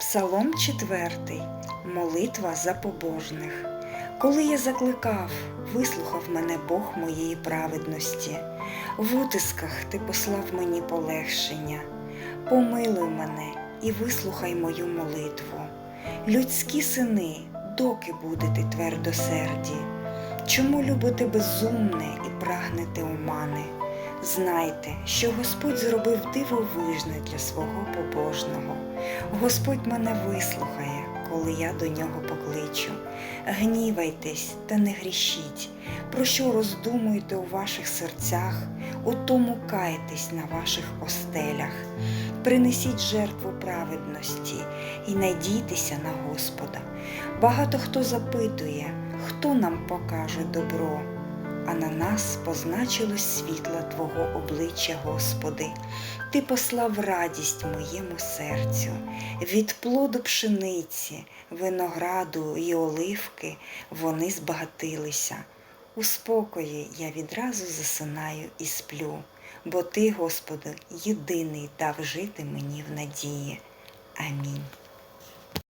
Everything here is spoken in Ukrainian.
Псалом 4. Молитва за побожних. Коли я закликав, вислухав мене Бог моєї праведності. В утисках ти послав мені полегшення. Помилуй мене і вислухай мою молитву. Людські сини, доки будете твердосерді? Чому любите безумне і прагнете омани? Знайте, що Господь зробив дивовижне для свого побожного. Господь мене вислухає, коли я до нього покличу. Гнівайтесь та не грішіть, про що роздумуєте у ваших серцях, у тому кайтесь на ваших остелях. Принесіть жертву праведності і надійтеся на Господа. Багато хто запитує, хто нам покаже добро а на нас позначилось світло Твого обличчя, Господи. Ти послав радість моєму серцю, від плоду пшениці, винограду і оливки вони збагатилися. У спокої я відразу засинаю і сплю, бо Ти, Господи, єдиний дав жити мені в надії. Амінь.